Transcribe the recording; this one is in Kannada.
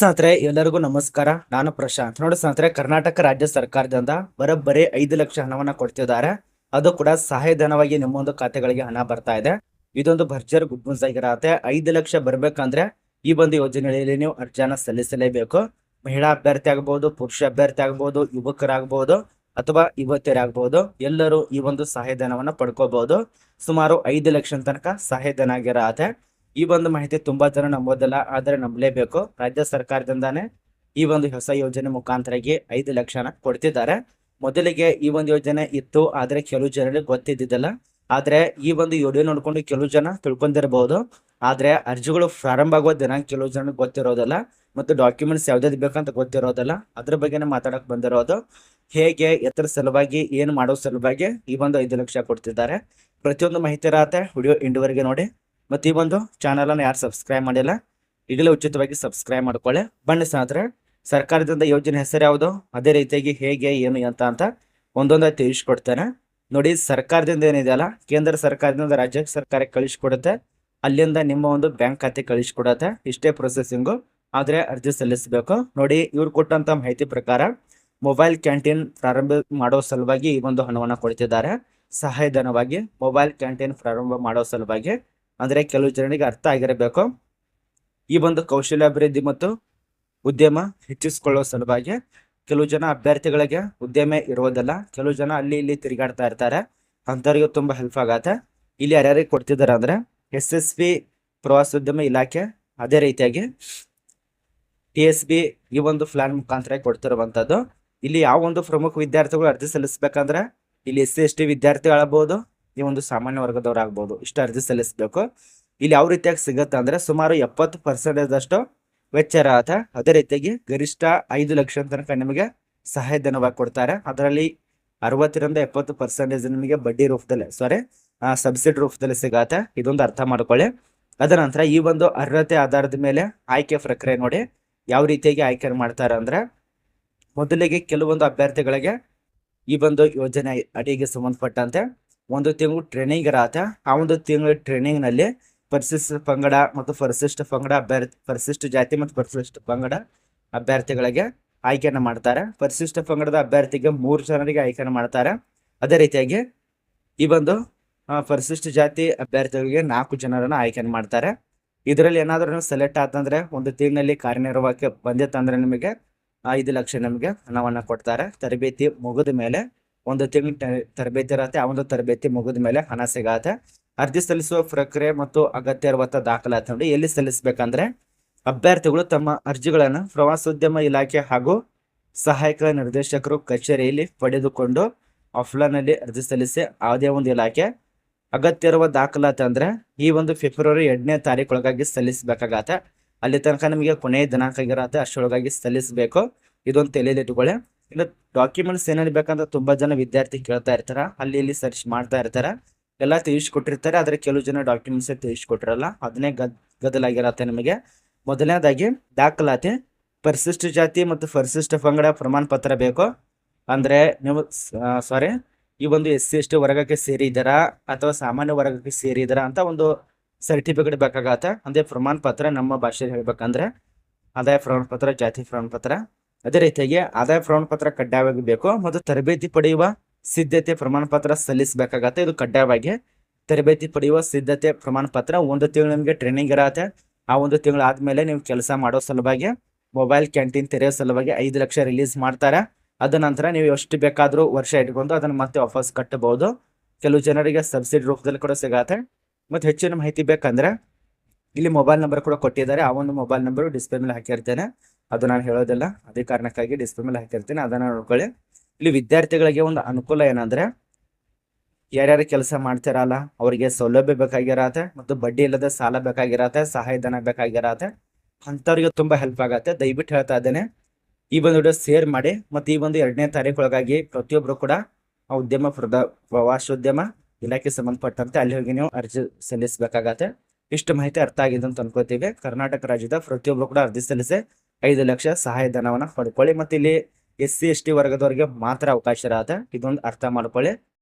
ಸ್ನೇಹಿತರೆ, ಎಲ್ಲರಿಗೂ ನಮಸ್ಕಾರ. ನಾನು ಪ್ರಶಾಂತ್. ನೋಡಿ ಸ್ನೇಹಿತರೆ, ಕರ್ನಾಟಕ ರಾಜ್ಯ ಸರ್ಕಾರದಿಂದ ಬರೋಬ್ಬರಿ ಐದು ಲಕ್ಷ ಹಣವನ್ನ ಕೊಡ್ತಿದ್ದಾರೆ. ಅದು ಕೂಡ ಸಹಾಯಧನವಾಗಿ ನಿಮ್ಮೊಂದು ಖಾತೆಗಳಿಗೆ ಹಣ ಬರ್ತಾ ಇದೆ. ಇದೊಂದು ಭರ್ಜರ್ ಗುಡ್ ನ್ಯೂಸ್ ಆಗಿರತ್ತೆ. ಐದು ಲಕ್ಷ ಬರ್ಬೇಕಂದ್ರೆ ಈ ಒಂದು ಯೋಜನೆಯಲ್ಲಿ ನೀವು ಅರ್ಜಿಯನ್ನ ಸಲ್ಲಿಸಲೇಬೇಕು. ಮಹಿಳಾ ಅಭ್ಯರ್ಥಿ ಆಗ್ಬಹುದು ಪುರುಷ ಅಭ್ಯರ್ಥಿ ಆಗ್ಬಹುದು ಯುವಕರಾಗಬಹುದು ಅಥವಾ ಯುವತಿಯರಾಗಬಹುದು ಎಲ್ಲರೂ ಈ ಒಂದು ಸಹಾಯಧನವನ್ನ ಪಡ್ಕೋಬಹುದು ಸುಮಾರು ಐದು ಲಕ್ಷ ತನಕ ಸಹಾಯಧನ ಆಗಿರತ್ತೆ. ಈ ಒಂದು ಮಾಹಿತಿ ತುಂಬಾ ಜನ ನಂಬೋದಿಲ್ಲ, ಆದರೆ ನಂಬಲೇಬೇಕು. ರಾಜ್ಯ ಸರ್ಕಾರದಿಂದಾನೇ ಈ ಒಂದು ಹೊಸ ಯೋಜನೆ ಮುಖಾಂತರಾಗಿ ಐದು ಲಕ್ಷನ ಕೊಡ್ತಿದ್ದಾರೆ. ಮೊದಲಿಗೆ ಈ ಒಂದು ಯೋಜನೆ ಇತ್ತು, ಆದ್ರೆ ಕೆಲವು ಜನರಿಗೆ ಗೊತ್ತಿದ್ದಿದ್ದಿಲ್ಲ. ಆದ್ರೆ ಈ ಒಂದು ಯೋಜನೆ ನೋಡ್ಕೊಂಡು ಕೆಲವು ಜನ ತಿಳ್ಕೊಂಡಿರಬಹುದು ಆದ್ರೆ ಅರ್ಜಿಗಳು ಪ್ರಾರಂಭ ಆಗೋ ದಿನ ಕೆಲವು ಜನಕ್ಕೆ ಗೊತ್ತಿರೋದಿಲ್ಲ, ಮತ್ತು ಡಾಕ್ಯುಮೆಂಟ್ಸ್ ಯಾವ್ದಾದ್ರು ಬೇಕಂತ ಗೊತ್ತಿರೋದಿಲ್ಲ, ಅದ್ರ ಬಗ್ಗೆನೇ ಮಾತಾಡಕ್ ಬಂದಿರೋದು. ಹೇಗೆ, ಎತ್ತರ ಸಲುವಾಗಿ, ಏನು ಮಾಡೋ ಸಲುವಾಗಿ ಈ ಒಂದು ಐದು ಲಕ್ಷ ಕೊಡ್ತಿದ್ದಾರೆ. ಪ್ರತಿಯೊಂದು ಮಾಹಿತಿ ಇರತ್ತೆ. ವಿಡಿಯೋ ಇಂಡುವರೆಗೆ ನೋಡಿ. ಮತ್ತು ಈ ಒಂದು ಚಾನಲನ್ನು ಯಾರು ಸಬ್ಸ್ಕ್ರೈಬ್ ಮಾಡಿಲ್ಲ, ಈಗಲೇ ಉಚಿತವಾಗಿ ಸಬ್ಸ್ಕ್ರೈಬ್ ಮಾಡ್ಕೊಳ್ಳಿ. ಬನ್ನಿ ಸ್ನೇಹಿತರೆ, ಸರ್ಕಾರದಿಂದ ಯೋಜನೆ ಹೆಸರು ಯಾವುದು, ಅದೇ ರೀತಿಯಾಗಿ ಹೇಗೆ, ಏನು ಅಂತ ಅಂತ ಒಂದೊಂದಾಗಿ ತಿಳಿಸ್ಕೊಡ್ತೇನೆ. ನೋಡಿ, ಸರ್ಕಾರದಿಂದ ಏನಿದೆಯಲ್ಲ ಕೇಂದ್ರ ಸರ್ಕಾರದಿಂದ ರಾಜ್ಯ ಸರ್ಕಾರಕ್ಕೆ ಕಳಿಸ್ಕೊಡುತ್ತೆ. ಅಲ್ಲಿಂದ ನಿಮ್ಮ ಒಂದು ಬ್ಯಾಂಕ್ ಖಾತೆ ಕಳಿಸ್ಕೊಡತ್ತೆ. ಇಷ್ಟೇ ಪ್ರೊಸೆಸಿಂಗು ಆದರೆ ಅರ್ಜಿ ಸಲ್ಲಿಸಬೇಕು. ನೋಡಿ, ಇವ್ರು ಕೊಟ್ಟಂತ ಮಾಹಿತಿ ಪ್ರಕಾರ ಮೊಬೈಲ್ ಕ್ಯಾಂಟೀನ್ ಪ್ರಾರಂಭ ಮಾಡೋ ಸಲುವಾಗಿ ಈ ಒಂದು ಹಣವನ್ನು ಕೊಡ್ತಿದ್ದಾರೆ. ಸಹಾಯಧನವಾಗಿ ಮೊಬೈಲ್ ಕ್ಯಾಂಟೀನ್ ಪ್ರಾರಂಭ ಮಾಡೋ ಸಲುವಾಗಿ ಅಂದ್ರೆ ಕೆಲವು ಜನರಿಗೆ ಅರ್ಥ ಆಗಿರಬೇಕು. ಈ ಒಂದು ಕೌಶಲ್ಯ ಅಭಿವೃದ್ಧಿ ಮತ್ತು ಉದ್ಯಮ ಹೆಚ್ಚಿಸಿಕೊಳ್ಳುವ ಸಲುವಾಗಿ ಕೆಲವು ಜನ ಅಭ್ಯರ್ಥಿಗಳಿಗೆ ಉದ್ಯಮ ಇರೋದಿಲ್ಲ ಕೆಲವು ಜನ ಅಲ್ಲಿ ಇಲ್ಲಿ ತಿರುಗಾಡ್ತಾ ಇರ್ತಾರೆ. ಅಂಥವ್ರಿಗೆ ತುಂಬಾ ಹೆಲ್ಪ್ ಆಗತ್ತೆ. ಇಲ್ಲಿ ಯಾರ್ಯಾರಿಗೆ ಕೊಡ್ತಿದ್ದಾರೆ ಅಂದ್ರೆ ಎಸ್ ಎಸ್ ಬಿ ಪ್ರವಾಸೋದ್ಯಮ ಇಲಾಖೆ ಅದೇ ರೀತಿಯಾಗಿ ಟಿ ಎಸ್ ಬಿ ಈ ಒಂದು ಪ್ಲಾನ್ ಮುಖಾಂತರ ಕೊಡ್ತಿರುವಂಥದ್ದು. ಇಲ್ಲಿ ಯಾವ ಒಂದು ಪ್ರಮುಖ ವಿದ್ಯಾರ್ಥಿಗಳು ಅರ್ಜಿ ಸಲ್ಲಿಸಬೇಕಂದ್ರೆ ಇಲ್ಲಿ ಎಸ್ ಸಿ, ಎಸ್ ಟಿ ವಿದ್ಯಾರ್ಥಿಗಳಾಗಬಹುದು ಈ ಒಂದು ಸಾಮಾನ್ಯ ವರ್ಗದವರಾಗ್ಬೋದು ಇಷ್ಟು ಅರ್ಜಿ ಸಲ್ಲಿಸಬೇಕು. ಇಲ್ಲಿ ಯಾವ ರೀತಿಯಾಗಿ ಸಿಗುತ್ತೆ ಅಂದ್ರೆ ಸುಮಾರು ಎಪ್ಪತ್ತು ಪರ್ಸೆಂಟೇಜ್ ಅಷ್ಟು ವೆಚ್ಚ ಇರತ್ತೆ. ಅದೇ ರೀತಿಯಾಗಿ ಗರಿಷ್ಠ ಐದು ಲಕ್ಷ ತನಕ ನಿಮಗೆ ಸಹಾಯಧನವಾಗಿ ಕೊಡ್ತಾರೆ. ಅದರಲ್ಲಿ ಅರವತ್ತರಿಂದ ಎಪ್ಪತ್ತು ಪರ್ಸೆಂಟೇಜ್ ನಿಮಗೆ ಬಡ್ಡಿ ರೂಪದಲ್ಲಿ ಸಾರಿ ಸಬ್ಸಿಡಿ ರೂಪದಲ್ಲಿ ಸಿಗತ್ತೆ. ಇದೊಂದು ಅರ್ಥ ಮಾಡ್ಕೊಳ್ಳಿ. ಅದರ ನಂತರ ಈ ಒಂದು ಅರ್ಹತೆ ಆಧಾರದ ಮೇಲೆ ಆಯ್ಕೆ ಪ್ರಕ್ರಿಯೆ ನೋಡಿ ಯಾವ ರೀತಿಯಾಗಿ ಆಯ್ಕೆ ಮಾಡ್ತಾರೆ ಅಂದ್ರೆ ಮೊದಲಿಗೆ ಕೆಲವೊಂದು ಅಭ್ಯರ್ಥಿಗಳಿಗೆ ಈ ಒಂದು ಯೋಜನೆ ಅಡಿಗೆ ಸಂಬಂಧಪಟ್ಟಂತೆ ಒಂದು ತಿಂಗಳು ಟ್ರೈನಿಂಗ್ ಇರತ್ತೆ. ಆ ಒಂದು ತಿಂಗಳ ಟ್ರೈನಿಂಗ್ನಲ್ಲಿ ಪರಿಶಿಷ್ಟ ಪಂಗಡ ಮತ್ತು ಪರಿಶಿಷ್ಟ ಪಂಗಡ ಅಭ್ಯರ್ಥಿ ಪರಿಶಿಷ್ಟ ಜಾತಿ ಮತ್ತು ಪರಿಶಿಷ್ಟ ಪಂಗಡ ಅಭ್ಯರ್ಥಿಗಳಿಗೆ ಆಯ್ಕೆಯನ್ನು ಮಾಡ್ತಾರೆ. ಪರಿಶಿಷ್ಟ ಪಂಗಡದ ಅಭ್ಯರ್ಥಿಗೆ ಮೂರು ಜನರಿಗೆ ಆಯ್ಕೆಯನ್ನು ಮಾಡ್ತಾರೆ. ಅದೇ ರೀತಿಯಾಗಿ ಈ ಒಂದು ಪರಿಶಿಷ್ಟ ಜಾತಿ ಅಭ್ಯರ್ಥಿಗಳಿಗೆ ನಾಲ್ಕು ಜನರನ್ನು ಆಯ್ಕೆಯನ್ನು ಮಾಡ್ತಾರೆ. ಇದರಲ್ಲಿ ಏನಾದರೂ ಸೆಲೆಕ್ಟ್ ಆತಂದ್ರೆ ಒಂದು ತಿಂಗಳಲ್ಲಿ ಕಾರ್ಯನಿರ್ವಾಹಕ್ಕೆ ಬಂದಿತ್ತಂದ್ರೆ ನಿಮಗೆ ಐದು ಲಕ್ಷ ನಿಮಗೆ ಹಣವನ್ನು ಕೊಡ್ತಾರೆ. ತರಬೇತಿ ಮುಗಿದ ಮೇಲೆ ಒಂದು ತಿಂಗಳು ತರಬೇತಿ ಇರತ್ತೆ, ಆ ಒಂದು ತರಬೇತಿ ಮುಗಿದ ಮೇಲೆ ಹಣ ಸಿಗತ್ತೆ. ಅರ್ಜಿ ಸಲ್ಲಿಸುವ ಪ್ರಕ್ರಿಯೆ ಮತ್ತು ಅಗತ್ಯ ಇರುವಂತಹ ದಾಖಲಾತಿ ನೋಡಿ ಎಲ್ಲಿ ಸಲ್ಲಿಸಬೇಕಂದ್ರೆ, ಅಭ್ಯರ್ಥಿಗಳು ತಮ್ಮ ಅರ್ಜಿಗಳನ್ನು ಪ್ರವಾಸೋದ್ಯಮ ಇಲಾಖೆ ಹಾಗೂ ಸಹಾಯಕ ನಿರ್ದೇಶಕರು ಕಚೇರಿಯಲ್ಲಿ ಪಡೆದುಕೊಂಡು ಆಫ್ಲೈನ್ ಅಲ್ಲಿ ಅರ್ಜಿ ಸಲ್ಲಿಸಿ ಯಾವುದೇ ಒಂದು ಇಲಾಖೆ ಅಗತ್ಯ ಇರುವ ದಾಖಲಾತಿ ಅಂದ್ರೆ ಈ ಒಂದು ಫೆಬ್ರವರಿ ಎರಡನೇ ತಾರೀಕೊಳಗಾಗಿ ಸಲ್ಲಿಸಬೇಕಾಗತ್ತೆ. ಅಲ್ಲಿ ತನಕ ನಿಮಗೆ ಕೊನೆಯ ದಿನಾಂಕ ಆಗಿರತ್ತೆ, ಅಷ್ಟರೊಳಗಾಗಿ ಸಲ್ಲಿಸಬೇಕು. ಇದೊಂದು ತಲೆಯಲ್ಲಿ ಇಟ್ಕೊಳ್ಳಿ ಇನ್ನು ಡಾಕ್ಯುಮೆಂಟ್ಸ್ ಏನೇನು ಬೇಕಂತ ತುಂಬಾ ಜನ ವಿದ್ಯಾರ್ಥಿ ಕೇಳ್ತಾ ಇರ್ತಾರ. ಅಲ್ಲಿ ಇಲ್ಲಿ ಸರ್ಚ್ ಮಾಡ್ತಾ ಇರ್ತಾರ. ಎಲ್ಲ ತಿಳಿಸ್ಕೊಟ್ಟಿರ್ತಾರೆ. ಆದರೆ ಕೆಲವು ಜನ ಡಾಕ್ಯುಮೆಂಟ್ಸ್ ತಿಳಿಸ್ಕೊಟ್ಟಿರಲ್ಲ. ಅದನ್ನೇ ಗದ್, ಗದಲಾಗಿರತ್ತೆ ನಿಮಗೆ. ಮೊದಲನೇದಾಗಿ ದಾಖಲಾತಿ, ಪರಿಶಿಷ್ಟ ಜಾತಿ ಮತ್ತು ಪರಿಶಿಷ್ಟ ಪಂಗಡ ಪ್ರಮಾಣ ಪತ್ರ ಬೇಕು. ಅಂದ್ರೆ ನೀವು ಸಾರಿ ಈ ಒಂದು ಎಸ್ ಸಿ ಎಸ್ ಟಿ ವರ್ಗಕ್ಕೆ ಸೇರಿದ್ದೀರಾ ಅಥವಾ ಸಾಮಾನ್ಯ ವರ್ಗಕ್ಕೆ ಸೇರಿದ್ದೀರಾ ಅಂತ ಒಂದು ಸರ್ಟಿಫಿಕೇಟ್ ಬೇಕಾಗತ್ತೆ. ಅಂದ್ರೆ ಪ್ರಮಾಣ ಪತ್ರ ನಮ್ಮ ಭಾಷೆಯಲ್ಲಿ ಹೇಳ್ಬೇಕಂದ್ರೆ, ಆದಾಯ ಪ್ರಮಾಣ ಪತ್ರ ಜಾತಿ ಪ್ರಮಾಣ ಪತ್ರ ಅದೇ ರೀತಿಯಾಗಿ ಆದಾಯ ಪ್ರಮಾಣ ಪತ್ರ ಕಡ್ಡಾಯವಾಗಿ ಬೇಕು ಮತ್ತು ತರಬೇತಿ ಪಡೆಯುವ ಸಿದ್ಧತೆ ಪ್ರಮಾಣ ಪತ್ರ ಸಲ್ಲಿಸಬೇಕಾಗತ್ತೆ. ಇದು ಕಡ್ಡಾಯವಾಗಿ ತರಬೇತಿ ಪಡೆಯುವ ಸಿದ್ಧತೆ ಪ್ರಮಾಣ ಪತ್ರ ಒಂದು ತಿಂಗಳು ನಿಮಗೆ ಟ್ರೈನಿಂಗ್ ಇರತ್ತೆ. ಆ ಒಂದು ತಿಂಗಳು ಆದ್ಮೇಲೆ ನೀವು ಕೆಲಸ ಮಾಡೋ ಸಲುವಾಗಿ ಮೊಬೈಲ್ ಕ್ಯಾಂಟೀನ್ ತೆರೆಯೋ ಸಲುವಾಗಿ ಐದು ಲಕ್ಷ ರಿಲೀಸ್ ಮಾಡ್ತಾರೆ. ಅದ ನಂತರ ನೀವು ಎಷ್ಟು ಬೇಕಾದರೂ ವರ್ಷ ಇಟ್ಕೊಂಡು ಅದನ್ನ ಮತ್ತೆ ವಾಪಸ್ ಕಟ್ಟಬಹುದು. ಕೆಲವು ಜನರಿಗೆ ಸಬ್ಸಿಡಿ ರೂಪದಲ್ಲಿ ಕೂಡ ಸಿಗತ್ತೆ. ಮತ್ತು ಹೆಚ್ಚಿನ ಮಾಹಿತಿ ಬೇಕಂದ್ರೆ ಇಲ್ಲಿ ಮೊಬೈಲ್ ನಂಬರ್ ಕೂಡ ಕೊಟ್ಟಿದ್ದಾರೆ. ಆ ಒಂದು ಮೊಬೈಲ್ ನಂಬರ್ ಡಿಸ್ಪ್ಲೇ ಮೇಲೆ ಹಾಕಿರ್ತೇನೆ. ಅದು ನಾನು ಹೇಳೋದಿಲ್ಲ. ಅದೇ ಕಾರಣಕ್ಕಾಗಿ ಡಿಸ್ಪ್ಲೇ ಮೇಲೆ ಹಾಕಿರ್ತೀನಿ. ಅದನ್ನು ನೋಡ್ಕೊಳ್ಳಿ. ಇಲ್ಲಿ ವಿದ್ಯಾರ್ಥಿಗಳಿಗೆ ಒಂದು ಅನುಕೂಲ ಏನಂದ್ರೆ, ಯಾರ್ಯಾರು ಕೆಲಸ ಮಾಡ್ತಿರಲ್ಲ, ಅವರಿಗೆ ಸೌಲಭ್ಯ ಬೇಕಾಗಿರತ್ತೆ ಮತ್ತು ಬಡ್ಡಿ ಇಲ್ಲದ ಸಾಲ ಬೇಕಾಗಿರತ್ತೆ, ಸಹಾಯಧನ ಬೇಕಾಗಿರತ್ತೆ, ಅಂಥವ್ರಿಗೆ ತುಂಬ ಹೆಲ್ಪ್ ಆಗತ್ತೆ. ದಯವಿಟ್ಟು ಹೇಳ್ತಾ ಇದ್ದೇನೆ. ಈ ಒಂದು ವಿಡಿಯೋ ಶೇರ್ ಮಾಡಿ ಮತ್ತು ಈ ಒಂದು ಎರಡನೇ ತಾರೀಕೊಳಗಾಗಿ ಪ್ರತಿಯೊಬ್ಬರು ಕೂಡ ಆ ಉದ್ಯಮ ಪ್ರದ, ಪ್ರವಾಸೋದ್ಯಮ ಇಲಾಖೆ ಸಂಬಂಧಪಟ್ಟಂತೆ ಅಲ್ಲಿ ಹೋಗಿ ನೀವು ಅರ್ಜಿ ಸಲ್ಲಿಸಬೇಕಾಗತ್ತೆ. ಇಷ್ಟು ಮಾಹಿತಿ ಅರ್ಥ ಆಗಿದೆ ಅಂತ ಅನ್ಕೋತೀವಿ. ಕರ್ನಾಟಕ ರಾಜ್ಯದ ಪ್ರತಿಯೊಬ್ಬರು ಕೂಡ ಅರ್ಜಿ ಸಲ್ಲಿಸಿ ಐದು ಲಕ್ಷ ಸಹಾಯಧನವನ್ನು ಪಡ್ಕೊಳ್ಳಿ. ಮತ್ತು ಇಲ್ಲಿ ಎಸ್ ಸಿ ಎಸ್ ಟಿ ವರ್ಗದವರಿಗೆ ಮಾತ್ರ ಅವಕಾಶ ಇರತ್ತೆ. ಇದೊಂದು ಅರ್ಥ ಮಾಡ್ಕೊಳ್ಳಿ.